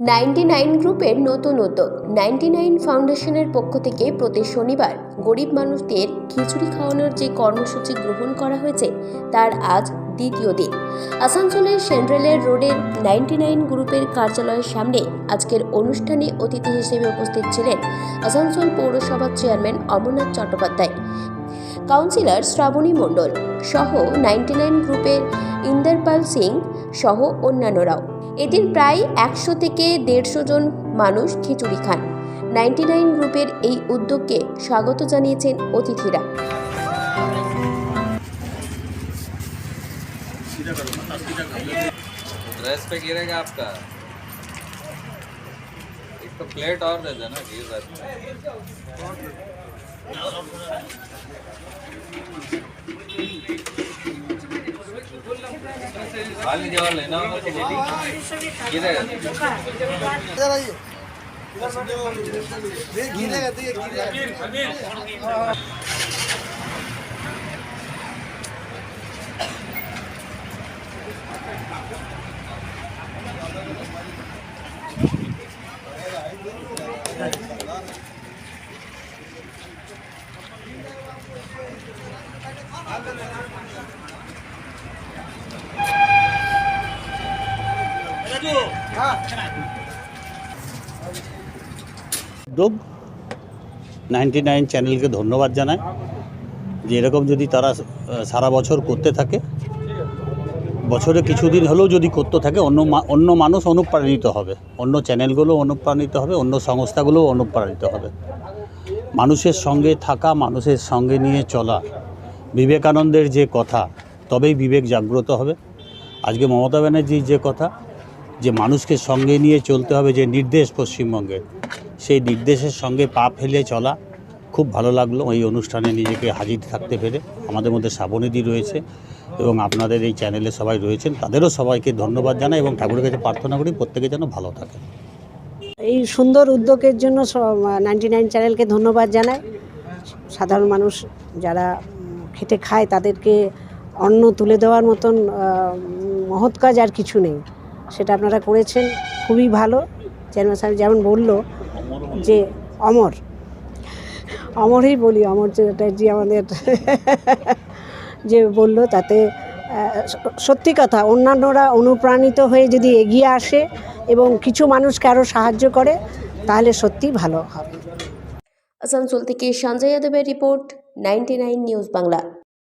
Ninety nine গ্রুপের নতুন উদ্যোগ। নাইনটি নাইন ফাউন্ডেশনের পক্ষ থেকে প্রতি শনিবার গরিব মানুষদের খিচুড়ি খাওয়ানোর যে কর্মসূচি গ্রহণ করা হয়েছে, তার আজ দ্বিতীয় দিন। আসানসোলের সেন্ট্রালের রোডের নাইনটি নাইন গ্রুপের কার্যালয়ের সামনে আজকের অনুষ্ঠানে অতিথি হিসেবে উপস্থিত ছিলেন আসানসোল পৌরসভার চেয়ারম্যান অমরনাথ চট্টোপাধ্যায়, কাউন্সিলর শ্রাবণী মণ্ডল সহ নাইনটি নাইন গ্রুপের ইন্দারপাল সিং সহ অন্যান্যরাও। এদিন প্রায় একশো থেকে দেড়শো জন মানুষ খিচুড়ি খান নাইনটি নাইন গ্রুপের এই উদ্যোগকে স্বাগত জানিয়েছেন অতিথিরা ड्रेस पे गिरेगा आपका एक तो प्लेट और दे देना गिर रहा खाली जगह लेना होगा तो बोलो। गिरेगा উদ্যোগ নাইনটি নাইন চ্যানেলকে ধন্যবাদ জানাই। যে এরকম যদি তারা সারা বছর করতে থাকে বছরে কিছুদিন হলেও যদি করতে থাকে অন্য মা- অন্য মানুষ অনুপ্রাণিত হবে। অন্য চ্যানেলগুলো অনুপ্রাণিত হবে অন্য সংস্থাগুলোও অনুপ্রাণিত হবে। মানুষের সঙ্গে থাকা মানুষের সঙ্গে নিয়ে চলা বিবেকানন্দের যে কথা তবেই বিবেক জাগ্রত হবে। আজকে মমতা ব্যানার্জির যে কথা যে মানুষকে সঙ্গে নিয়ে চলতে হবে যে নির্দেশ পশ্চিমবঙ্গের। সেই নির্দেশের সঙ্গে পা ফেলে চলা খুব ভালো লাগল এই অনুষ্ঠানে নিজেকে হাজির থাকতে পেরে। আমাদের মধ্যে শ্রাবণীদি রয়েছে এবং আপনাদের এই চ্যানেলে সবাই রয়েছেন, তাদেরও সবাইকে ধন্যবাদ জানাই এবং ঠাকুরের কাছে প্রার্থনা করি প্রত্যেকে যেন ভালো থাকে। এই সুন্দর উদ্যোগের জন্য নাইনটি নাইন চ্যানেলকে ধন্যবাদ জানাই। সাধারণ মানুষ যারা খেটে খায় তাদেরকে অন্ন তুলে দেওয়ার মতন মহৎ কাজ আর কিছু নেই। সেটা আপনারা করেছেন। খুবই ভালো। চেয়ারম্যান সাহেব যেমন বলল যে, অমর। অমরই বলি, অমর চ্যাটার্জি আমাদের যে বলল তাতে সত্যি কথা, অন্যান্যরা অনুপ্রাণিত হয়ে যদি এগিয়ে আসে এবং কিছু মানুষকে আরও সাহায্য করে, তাহলে সত্যিই ভালো হবে। আসানসোল থেকে সঞ্জয় যাদবের রিপোর্ট, নাইনটি নাইন নিউজ বাংলা।